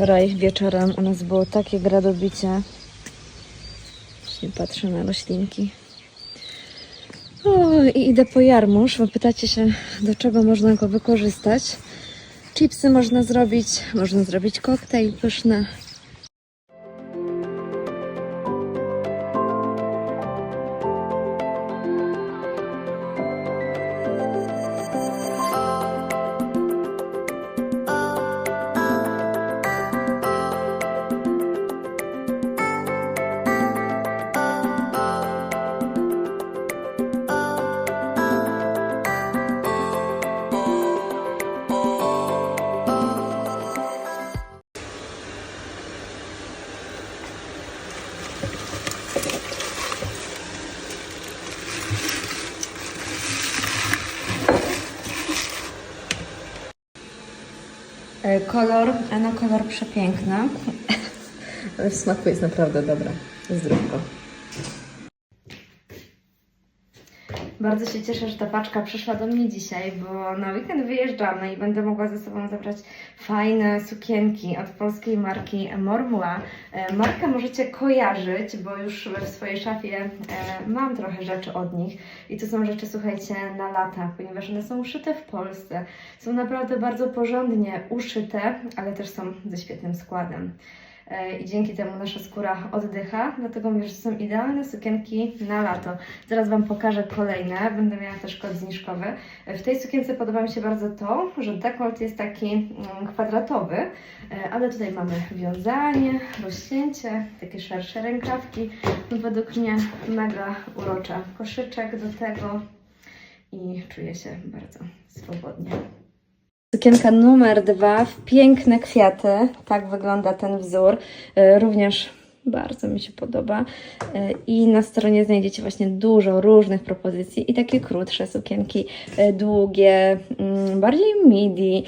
Wczoraj wieczorem u nas było takie gradobicie. Właśnie patrzę na roślinki. O, i idę po jarmuż, bo pytacie się, do czego można go wykorzystać. Chipsy można zrobić, można zrobić koktajl pyszny. Kolor, no kolor przepiękny. Ale w smaku jest naprawdę dobra. Zdrówko. Bardzo się cieszę, że ta paczka przyszła do mnie dzisiaj, bo na weekend wyjeżdżamy i będę mogła ze sobą zabrać fajne sukienki od polskiej marki Mormua. E, Markę możecie kojarzyć, bo już w swojej szafie e, mam trochę rzeczy od nich i to są rzeczy, słuchajcie, na lata, ponieważ one są uszyte w Polsce. Są naprawdę bardzo porządnie uszyte, ale też są ze świetnym składem. E, I dzięki temu nasza skóra oddycha, dlatego mówię, że są idealne sukienki na lato. Zaraz Wam pokażę kolejne, będę miała też kod zniżkowy. E, W tej sukience podoba mi się bardzo to, że dekolt jest taki mm, kwadratowy, e, ale tutaj mamy wiązanie, rozcięcie, takie szersze rękawki. Według mnie mega urocza koszyczek do tego i czuję się bardzo swobodnie. Sukienka numer dwa piękne kwiaty. Tak wygląda ten wzór. E, Również bardzo mi się podoba. E, I na stronie znajdziecie właśnie dużo różnych propozycji i takie krótsze sukienki, e, długie, mm, bardziej midi,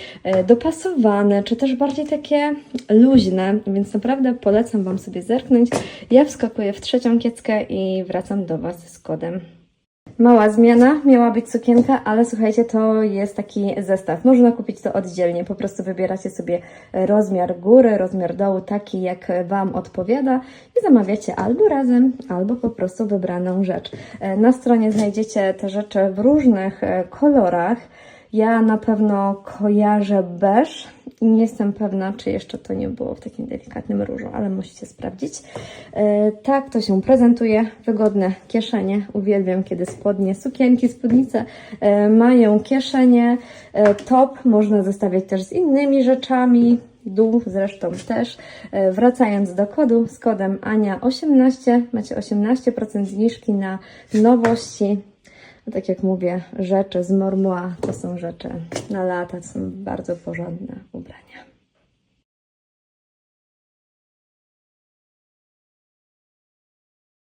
dopasowane, czy też bardziej takie luźne, więc naprawdę polecam Wam sobie zerknąć. Ja wskakuję w trzecią kieckę i wracam do Was z kodem. Mała zmiana, miała być sukienka, ale słuchajcie, to jest taki zestaw. Można kupić to oddzielnie, po prostu wybieracie sobie rozmiar góry, rozmiar dołu, taki jak Wam odpowiada i zamawiacie albo razem, albo po prostu wybraną rzecz. E, Na stronie znajdziecie te rzeczy w różnych e, kolorach. Ja na pewno kojarzę beż i nie jestem pewna, czy jeszcze to nie było w takim delikatnym różu, ale musicie sprawdzić. E, tak to się prezentuje. Wygodne kieszenie. Uwielbiam, kiedy spodnie, sukienki, spódnice e, mają kieszenie. E, top można zestawiać też z innymi rzeczami. Dół zresztą też. Wracając do kodu, z kodem Ania18 macie 18% zniżki na nowości. Tak jak mówię, rzeczy z Mormua to są rzeczy na lata, to są bardzo porządne ubrania.